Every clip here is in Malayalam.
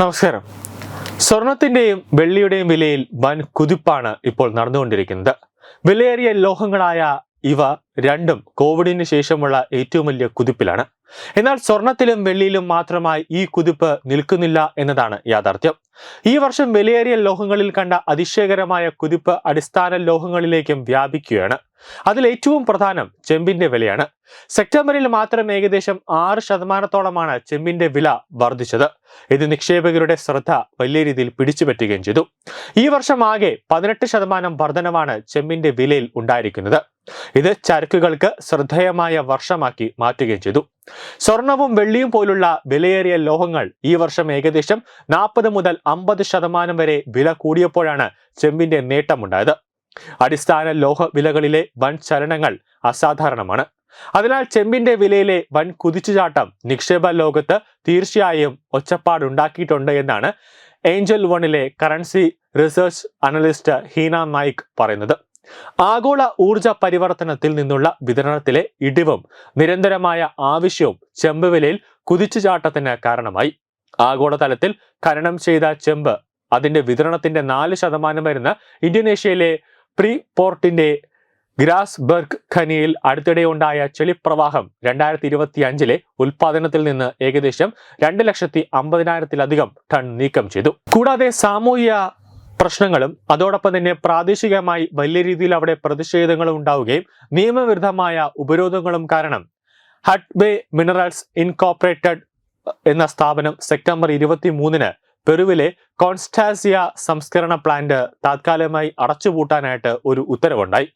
നമസ്കാരം. സ്വർണത്തിന്റെയും വെള്ളിയുടെയും വിലയിൽ വൻ കുതിപ്പാണ് ഇപ്പോൾ നടന്നുകൊണ്ടിരിക്കുന്നത്. വിലയേറിയ ലോഹങ്ങളായ ഇവ രണ്ടും കോവിഡിന് ശേഷമുള്ള ഏറ്റവും വലിയ കുതിപ്പിലാണ്. എന്നാൽ സ്വർണത്തിലും വെള്ളിയിലും മാത്രമായി ഈ കുതിപ്പ് നിൽക്കുന്നില്ല എന്നതാണ് യാഥാർത്ഥ്യം. ഈ വർഷം വിലയേറിയ ലോഹങ്ങളിൽ കണ്ട അതിശയകരമായ കുതിപ്പ് അടിസ്ഥാന ലോഹങ്ങളിലേക്കും വ്യാപിക്കുകയാണ്. അതിൽ ഏറ്റവും പ്രധാനം ചെമ്പിന്റെ വിലയാണ്. സെപ്റ്റംബറിൽ മാത്രം ഏകദേശം ആറ് ശതമാനത്തോളമാണ് ചെമ്പിന്റെ വില വർദ്ധിച്ചത്. ഇത് നിക്ഷേപകരുടെ ശ്രദ്ധ വലിയ രീതിയിൽ പിടിച്ചുപറ്റുകയും ചെയ്തു. ഈ വർഷം ആകെ പതിനെട്ട് ശതമാനം വർധനവാണ് ചെമ്പിന്റെ വിലയിൽ ഉണ്ടായിരിക്കുന്നത്. ഇത് ചരക്കുകൾക്ക് ശ്രദ്ധേയമായ വർഷമാക്കി മാറ്റുകയും ചെയ്തു. സ്വർണവും വെള്ളിയും പോലുള്ള വിലയേറിയ ലോഹങ്ങൾ ഈ വർഷം ഏകദേശം നാൽപ്പത് മുതൽ അമ്പത് ശതമാനം വരെ വില കൂടിയപ്പോഴാണ് ചെമ്പിന്റെ നേട്ടമുണ്ടായത്. അടിസ്ഥാന ലോഹ വിലകളിലെ വൻ ചലനങ്ങൾ അസാധാരണമാണ്. അതിനാൽ ചെമ്പിന്റെ വിലയിലെ വൻ കുതിച്ചുചാട്ടം നിക്ഷേപ ലോകത്ത് തീർച്ചയായും ഒച്ചപ്പാടുണ്ടാക്കിയിട്ടുണ്ട് എന്നാണ് Angel വണിലെ currency research analyst Heena Naik പറയുന്നത്. ആഗോള ഊർജ പരിവർത്തനത്തിൽ നിന്നുള്ള വിതരണത്തിലെ ഇടിവും നിരന്തരമായ ആവശ്യവും ചെമ്പ് വിലയിൽ കുതിച്ചുചാട്ടത്തിന് കാരണമായി. ആഗോളതലത്തിൽ ഖനനം ചെയ്ത ചെമ്പ് അതിന്റെ വിതരണത്തിന്റെ നാല് ശതമാനം വരുന്ന ഇന്തോനേഷ്യയിലെ പ്രീ പോർട്ടിന്റെ ഗ്രാസ്ബർഗ് ഖനിയിൽ അടുത്തിടെ ഉണ്ടായ ചെളിപ്രവാഹം രണ്ടായിരത്തി ഇരുപത്തി അഞ്ചിലെ ഉൽപാദനത്തിൽ നിന്ന് ഏകദേശം രണ്ട് ലക്ഷത്തി അമ്പതിനായിരത്തിലധികം ടൺ നീക്കം ചെയ്തു. കൂടാതെ സാമൂഹ്യ പ്രശ്നങ്ങളും അതോടൊപ്പം തന്നെ പ്രാദേശികമായി വലിയ രീതിയിൽ അവിടെ പ്രതിഷേധങ്ങളും ഉണ്ടാവുകയും നിയമവിരുദ്ധമായ ഉപരോധങ്ങളും കാരണം ഹട്ട്ബേ മിനറൽസ് ഇൻകോപ്പറേറ്റഡ് എന്ന സ്ഥാപനം സെപ്റ്റംബർ ഇരുപത്തി മൂന്നിന് പെറുവിലെ കോൺസ്റ്റാസിയ സംസ്കരണ പ്ലാന്റ് താത്കാലികമായി അടച്ചുപൂട്ടാനായിട്ട് ഒരു ഉത്തരവുണ്ടായി.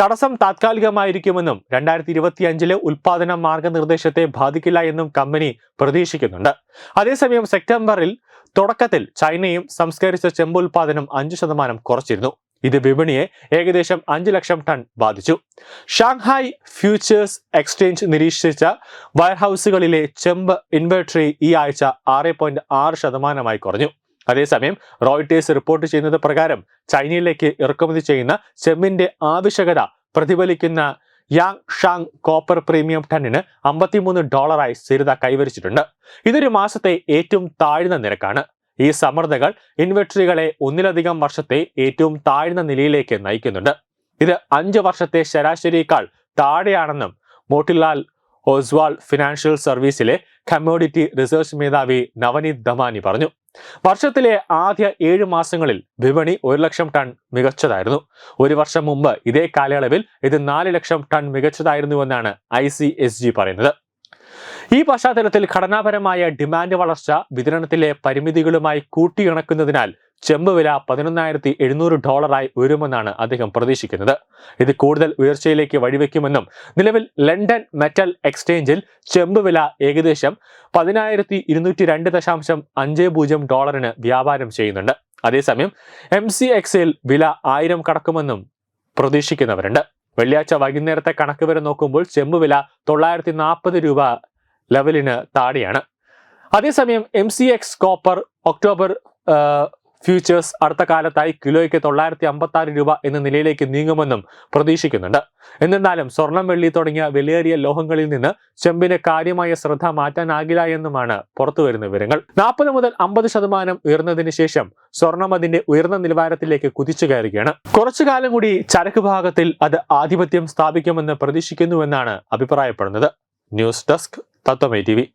തടസ്സം താത്കാലികമായിരിക്കുമെന്നും രണ്ടായിരത്തി ഇരുപത്തി അഞ്ചിലെ ഉൽപാദന മാർഗനിർദ്ദേശത്തെ ബാധിക്കില്ല എന്നും കമ്പനി പ്രതീക്ഷിക്കുന്നുണ്ട്. അതേസമയം സെപ്റ്റംബറിൽ തുടക്കത്തിൽ ചൈനയും സംസ്കരിച്ച ചെമ്പ് ഉൽപാദനം അഞ്ചു ശതമാനം കുറച്ചിരുന്നു. ഇത് വിപണിയെ ഏകദേശം അഞ്ച് ലക്ഷം ടൺ ബാധിച്ചു. ഷാങ്ഹായ് ഫ്യൂച്ചേഴ്സ് എക്സ്ചേഞ്ച് നിരീക്ഷിച്ച വയർഹൌസുകളിലെ ചെമ്പ് ഇൻവെർട്ടറി ഈ ആഴ്ച ആറ് പോയിന്റ് ആറ് ശതമാനമായി കുറഞ്ഞു. അതേസമയം റോയിട്ടേഴ്സ് റിപ്പോർട്ട് ചെയ്യുന്നത് പ്രകാരം ചൈനയിലേക്ക് ഇറക്കുമതി ചെയ്യുന്ന ചെമ്പിന്റെ ആവശ്യകത പ്രതിഫലിക്കുന്ന യാങ് ഷാങ് കോപ്പർ പ്രീമിയം ടണ്ണിന് അമ്പത്തിമൂന്ന് ഡോളറായി സ്ഥിരത കൈവരിച്ചിട്ടുണ്ട്. ഇതൊരു മാസത്തെ ഏറ്റവും താഴ്ന്ന നിരക്കാണ്. ഈ സമ്മർദ്ദങ്ങൾ ഇൻവെർട്ടറികളെ ഒന്നിലധികം വർഷത്തെ ഏറ്റവും താഴ്ന്ന നിലയിലേക്ക് നയിക്കുന്നുണ്ട്. ഇത് അഞ്ച് വർഷത്തെ ശരാശരിയേക്കാൾ താഴെയാണെന്നും മോട്ടിലാൽ ഓസ്വാൾ ഫിനാൻഷ്യൽ സർവീസിലെ കമ്മോഡിറ്റി റിസർച്ച് മേധാവി നവനീത് ദമാനി പറഞ്ഞു. വർഷത്തിലെ ആദ്യ ഏഴ് മാസങ്ങളിൽ വിപണി ഒരു ലക്ഷം ടൺ മികച്ചതായിരുന്നു. ഒരു വർഷം മുമ്പ് ഇതേ കാലയളവിൽ ഇത് നാല് ലക്ഷം ടൺ മികച്ചതായിരുന്നുവെന്നാണ് ഐ സി എസ് ജി പറയുന്നത്. ഈ പശ്ചാത്തലത്തിൽ ഘടനാപരമായ ഡിമാൻഡ് വളർച്ച വിതരണത്തിലെ പരിമിതികളുമായി കൂട്ടിയിണക്കുന്നതിനാൽ ചെമ്പ് വില പതിനൊന്നായിരത്തി എഴുന്നൂറ് ഡോളറായി ഉയരുമെന്നാണ് അദ്ദേഹം പ്രതീക്ഷിക്കുന്നത്. ഇത് കൂടുതൽ ഉയർച്ചയിലേക്ക് വഴിവെക്കുമെന്നും നിലവിൽ ലണ്ടൻ മെറ്റൽ എക്സ്ചേഞ്ചിൽ ചെമ്പ് വില ഏകദേശം പതിനായിരത്തി ഇരുന്നൂറ്റി രണ്ട് ദശാംശം അഞ്ച് പൂജ്യം ഡോളറിന് വ്യാപാരം ചെയ്യുന്നുണ്ട്. അതേസമയം എം സി എക്സിൽ വില ആയിരം കടക്കുമെന്നും പ്രതീക്ഷിക്കുന്നവരുണ്ട്. വെള്ളിയാഴ്ച വൈകുന്നേരത്തെ കണക്ക് വരെ നോക്കുമ്പോൾ ചെമ്പ് വില തൊള്ളായിരത്തി നാൽപ്പത് രൂപ ലെവലിന് താടിയാണ്. അതേസമയം M C X copper October futures അടുത്ത കാലത്തായി കിലോയ്ക്ക് തൊള്ളായിരത്തി അമ്പത്തി രൂപ എന്ന നിലയിലേക്ക് നീങ്ങുമെന്നും പ്രതീക്ഷിക്കുന്നുണ്ട്. എന്നിരുന്നാലും സ്വർണം വെള്ളി തുടങ്ങിയ വിലയേറിയ ലോഹങ്ങളിൽ നിന്ന് ചെമ്പിന് കാര്യമായ ശ്രദ്ധ മാറ്റാനാകില്ല എന്നുമാണ് പുറത്തുവരുന്ന വിവരങ്ങൾ. നാൽപ്പത് മുതൽ അമ്പത് ശതമാനം ഉയർന്നതിന് ശേഷം സ്വർണം അതിന്റെ ഉയർന്ന നിലവാരത്തിലേക്ക് കുതിച്ചു കയറുകയാണ്. കുറച്ചു കാലം കൂടി ചരക്ക് ഭാഗത്തിൽ അത് ആധിപത്യം സ്ഥാപിക്കുമെന്ന് പ്രതീക്ഷിക്കുന്നുവെന്നാണ് അഭിപ്രായപ്പെടുന്നത്. News desk. tattomi tv